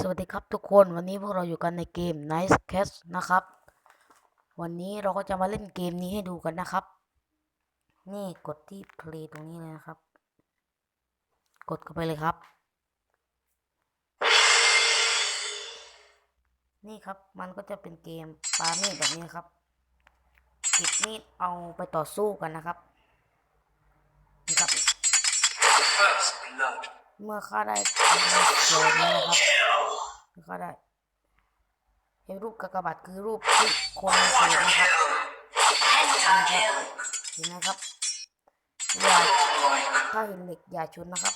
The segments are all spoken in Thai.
สวัสดีครับทุกคนวันนี้พวกเราอยู่กันในเกม Nice Catch นะครับ วันนี้เราก็จะมาเล่นเกมนี้ให้ดูกันนะครับ นี่กดที่ play ตรงนี้เลยนะครับ กดเข้าไปเลยครับ นี่ครับมันก็จะเป็นเกมปามีดแบบนี้ครับเก็บมีดเอาไปต่อสู้กันนะครับนี่ครับ First blood. เมื่อฆ่าได้เขียวนี้นะครับเมื่อฆ่าได้ไอ้รูปกากบาทคือรูปที่คนเกิดนะครับเห็นไหมครับอย่าถ้าเห็นเหล็กอย่าชนนะครับ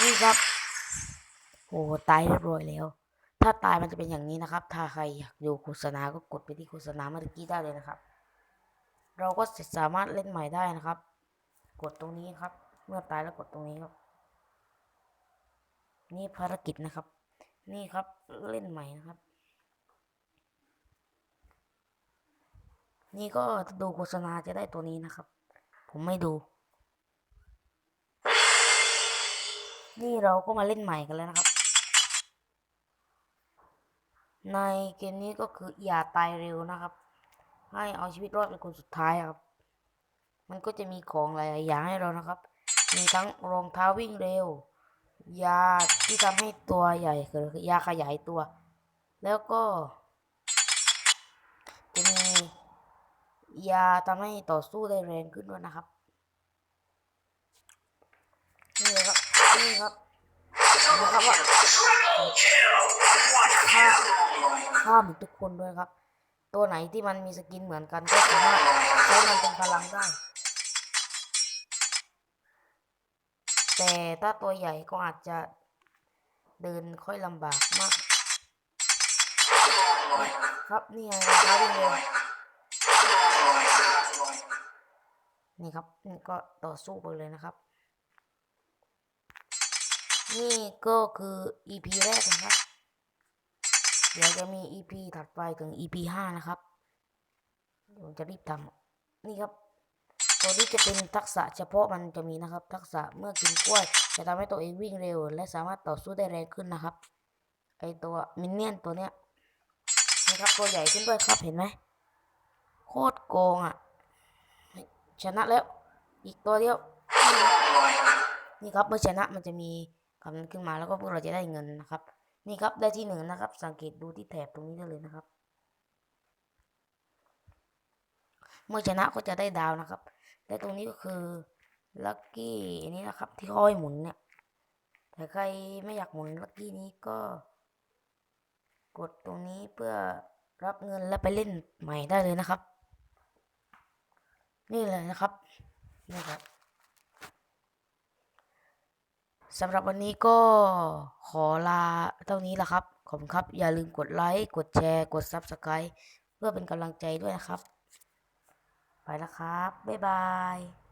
นี่ครับโอ้ตายเรียบร้อยแล้ว ถ้าตายมันจะเป็นอย่างนี้นะครับ ถ้าใครอยากดูโฆษณาก็กดไปที่โฆษณาเมื่อกี้ได้เลยนะครับ เราก็สามารถเล่นใหม่ได้นะครับ กดตรงนี้ครับ เมื่อตายแล้วกดตรงนี้ครับ นี่ภารกิจนะครับ นี่ครับเล่นใหม่นะครับ นี่ก็ดูโฆษณาจะได้ตัวนี้นะครับ ผมไม่ดู นี่เราก็มาเล่นใหม่กันแล้วนะครับ ในเกมนี้ก็คืออย่าตายเร็วนะครับ ให้เอาชีวิตรอดเป็นคนสุดท้ายครับ มันก็จะมีของหลายอย่างให้เรานะครับ มีทั้งรองเท้าวิ่งเร็ว ยาที่ทำให้ตัวใหญ่คือยาขยายตัว แล้วก็จะมียาทำให้ต่อสู้ได้แรงขึ้นด้วยนะครับนี่ครับนี่ครับนไหมครับว่า kill. What ฆ่าฆ่ามทุกคนด้วยครับ ตัวไหนที่มันมีสกินเหมือนกันก็สามารถใช้มันเป็นพลังได้ แต่ถ้าตัวใหญ่ก็อาจจะเดินค่อยลำบากมาก ครับนี่ไงครับวิ่เร็วนี่ครับนี่ก็ต่อสู้ไปเลยนะครับ นี่ก็คือ EP แรกนะครับ เดี๋ยวจะมี EP ถัดไปถึง EP ห้านะครับ เดี๋ยวจะรีบทำนี่ครับ ตัวนี้จะเป็นทักษะเฉพาะมันจะมีนะครับ ทักษะเมื่อกินกล้วย จะทำให้ตัวเองวิ่งเร็ว และสามารถต่อสู้ได้แรงขึ้นนะครับ ไอตัวมินเนี่ยนตัวเนี้ยนี่ครับตัวใหญ่ขึ้นด้วยครับเห็นไหมโคตรโกงอะชนะแล้ว อีกตัวเดียว นี่ครับเมื่อชนะมันจะมีคำนั้นขึ้นมาแล้วก็พวกเราจะได้เงินนะครับ นี่ครับได้ที่หนึ่งนะครับ สังเกตดูที่แถบตรงนี้ได้เลยนะครับ เมื่อชนะก็จะได้ดาวนะครับ และตรงนี้ก็คือลัคกี้นี้นะครับ ที่ห้อยหมุนเนี่ยแต่ใครไม่อยากหมุนลัคกี้นี้ก็ กดตรงนี้เพื่อรับเงินและไปเล่นใหม่ได้เลยนะครับ นี่เลยนะครับนี่ครับสำหรับวันนี้ก็ขอลาเท่านี้แหละครับ ขอบคุณครับ อย่าลืมกดไลค์ กดแชร์ กด Subscribe เพื่อเป็นกำลังใจด้วยนะครับ ไปแล้วครับ บ๊ายบาย